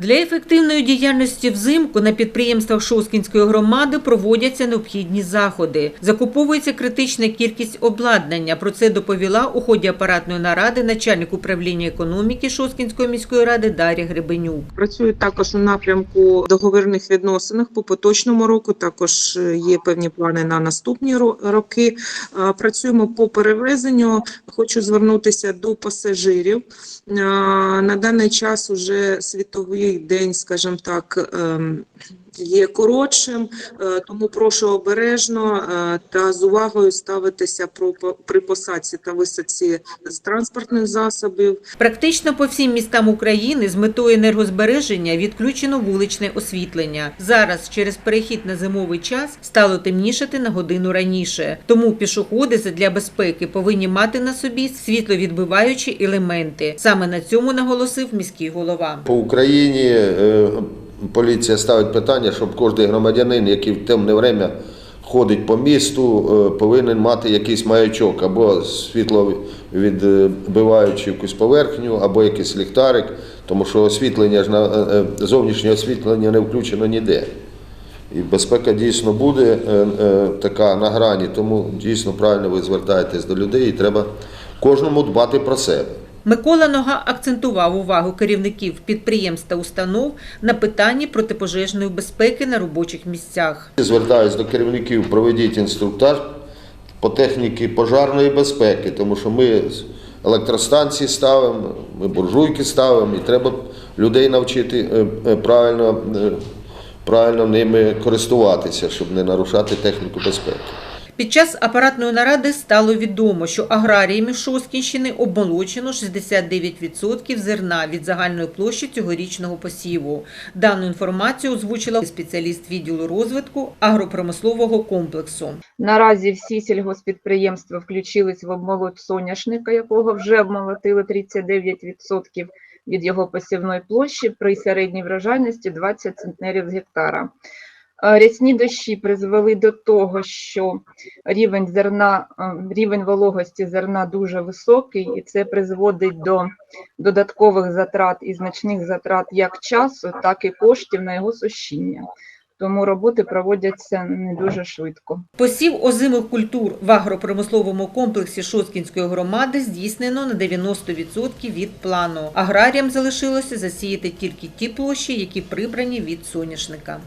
Для ефективної діяльності взимку на підприємствах Шоскінської громади проводяться необхідні заходи. Закуповується критична кількість обладнання. Про це доповіла у ході апаратної наради начальник управління економіки Шоскінської міської ради Дар'я Гребенюк. Працюють також у напрямку договірних відносинах по поточному року. Також е, є певні плани на наступні роки. Е, Працюємо по перевезенню. Хочу звернутися до пасажирів. Е, На даний час уже світовий день, скажімо так. Є коротшим, е, тому прошу обережно е, та з увагою ставитися про при посадці та висадці з транспортних засобів. Практично по всім містам України з метою енергозбереження відключено вуличне освітлення. Зараз через перехід на зимовий час стало темнішати на годину раніше. Тому пішоходи для безпеки повинні мати на собі світловідбиваючі елементи. Саме на цьому наголосив міський голова. По Україні е, поліція ставить питання, щоб кожен громадянин, який в темне время ходить по місту, е, повинен мати якийсь маячок або світловідбиваючи якусь поверхню, або якийсь ліхтарик, тому що освітлення ж на е, е, зовнішнє освітлення не включено ніде. І безпека дійсно буде така на грані, тому дійсно правильно ви звертаєтесь до людей і треба кожному дбати про себе. Микола Нога акцентував увагу керівників підприємств та установ на питанні протипожежної безпеки на робочих місцях. Звертаюсь до керівників, проведіть інструктаж по техніці пожарної безпеки, тому що ми електростанції ставимо, ми буржуйки ставимо, і треба людей навчити е, е, правильно, е, правильно ними користуватися, щоб не нарушати техніку безпеки. Під час апаратної наради стало відомо, що аграріями Шоскінщини обмолочено 69% зерна від загальної площі цьогорічного посіву. Дану інформацію озвучила спеціаліст відділу розвитку агропромислового комплексу. Наразі всі сільгоспідприємства включились в обмолот соняшника, якого вже обмолотили 39% від його посівної площі при середній врожайності 20 центнерів з гектара. Е, Рясні дощі призвели до того, що рівень зерна, е, рівень вологості зерна дуже високий, і це призводить до додаткових затрат і значних затрат як часу, так і коштів на його сушіння. Тому роботи проводяться не дуже швидко. Посів озимих культур в агропромисловому комплексі Шоскінської громади здійснено на 90% від плану. Аграріям залишилося засіяти тільки ті площі, які прибрані від соняшника.